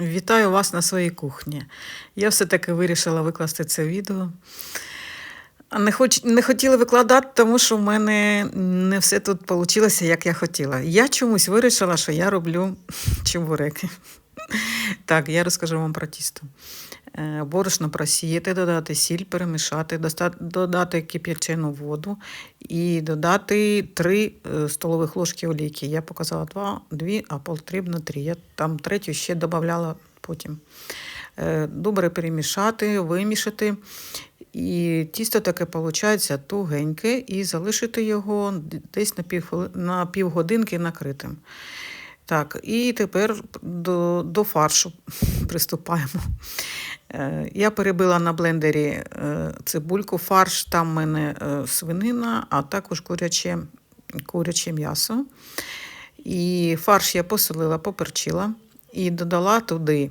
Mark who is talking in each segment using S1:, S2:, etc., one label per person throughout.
S1: Вітаю вас на своїй кухні. Я все-таки вирішила викласти це відео. Не, хоч, не хотіла викладати, тому що в мене не все тут вийшло, як я хотіла. Я чомусь вирішила, що я роблю чебуреки. Так, я розкажу вам про тісто. Е, Борошно просіяти, додати сіль, перемішати, додати кип'ячену воду і додати 3 столових ложки олійки. Я показала 2, 2 а потрібно 3. Я там третю ще додавала потім. Е, Добре перемішати, вимішати. І тісто таке виходить тугеньке, і залишити його десь на півгодинки накритим. Так, і тепер до, до фаршу приступаємо. Е, Я перебила на блендері е, цибульку, фарш, там в мене е, свинина, а також куряче, куряче м'ясо. І фарш я посолила, поперчила і додала туди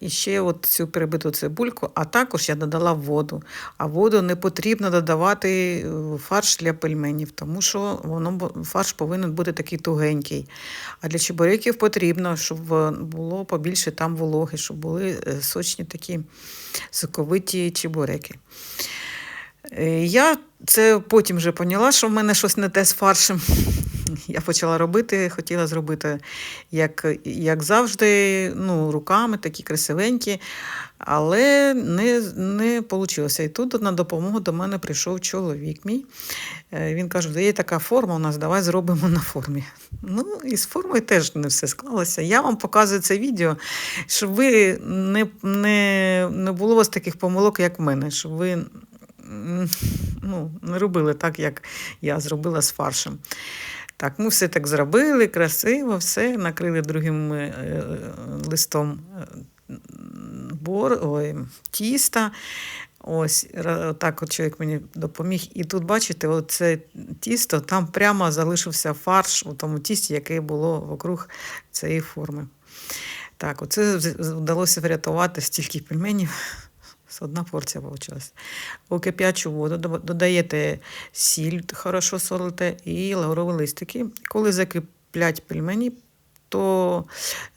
S1: і ще от цю перебиту цибульку, а також я додала воду. А воду не потрібно додавати фарш для пельменів, тому що воно фарш повинен бути такий тугенький. А для чебуреків потрібно, щоб е, було побільше там вологи, щоб були е, сочні такі соковиті чебуреки. Е, Я це потім вже поняла, що в мене щось не те з фаршем. Я почала робити, хотіла зробити, як, як завжди, ну, руками, такі красивенькі, але не, не вийшло. І тут на допомогу до мене прийшов чоловік мій. Е, Він каже, є така форма у нас, давай зробимо на формі. Ну, і з формою теж не все склалося. Я вам показую це відео, щоб ви не, не, не було у вас таких помилок, як в мене, щоб ви ну, не робили так, як я зробила з фаршем. Так, ми все так зробили, красиво, все, накрили другим е, е, листом е, бор, ой, тіста. Ось так от чоловік мені допоміг. І тут, бачите, оце тісто, там прямо залишився фарш у тому тісті, яке було вокруг цієї форми. Так, оце вдалося врятувати стільки пельменів. Одна порція вийшла. У кип'ячу воду додаєте сіль, хорошо солите, і лаврові листики. Коли закиплять пельмені, то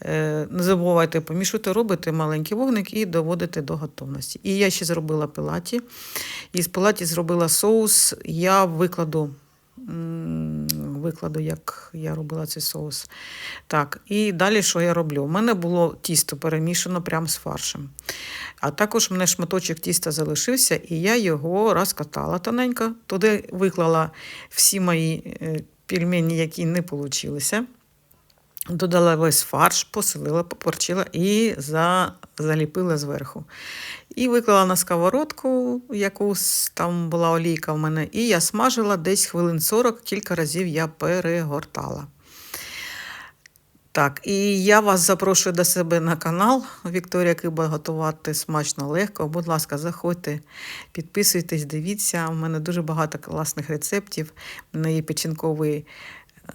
S1: е, не забувайте помішувати, робите маленький вогник і доводите до готовності. І я ще зробила пилаті. І з пилаті зробила соус. Я викладу, викладу, як я робила цей соус. Так, і далі що я роблю? У мене було тісто перемішано прямо з фаршем. А також в мене шматочок тіста залишився, і я його розкатала тоненько. Туди виклала всі мої е, пельмені, які не вийшли. Додала весь фарш, посолила, поперчила і за, заліпила зверху. І виклала на сковородку, якусь там була олійка в мене, і я смажила десь хвилин 40, кілька разів я перегортала. Так, і я вас запрошую до себе на канал Вікторія Киба готувати смачно легко. Будь ласка, заходьте, підписуйтесь, дивіться. У мене дуже багато класних рецептів. У мене є печінковий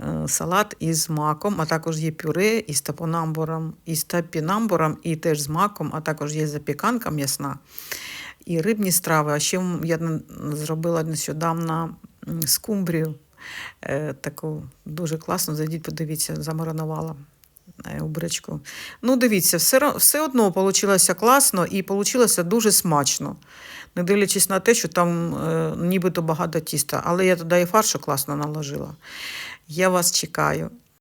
S1: е, салат із маком, а також є пюре із топонамбуром, із топінамбуром і теж з маком, а також є запіканка м'ясна і рибні страви. А ще я зробила нещодавно скумбрію. Е, Таку дуже класно, зайдіть, подивіться, замаринувала е. Ну, дивіться, все, все одно вийшло класно і вийшло дуже смачно. Не дивлячись на те, що там е, нібито багато тіста. Але я туди і фаршу класно наложила. Я вас чекаю.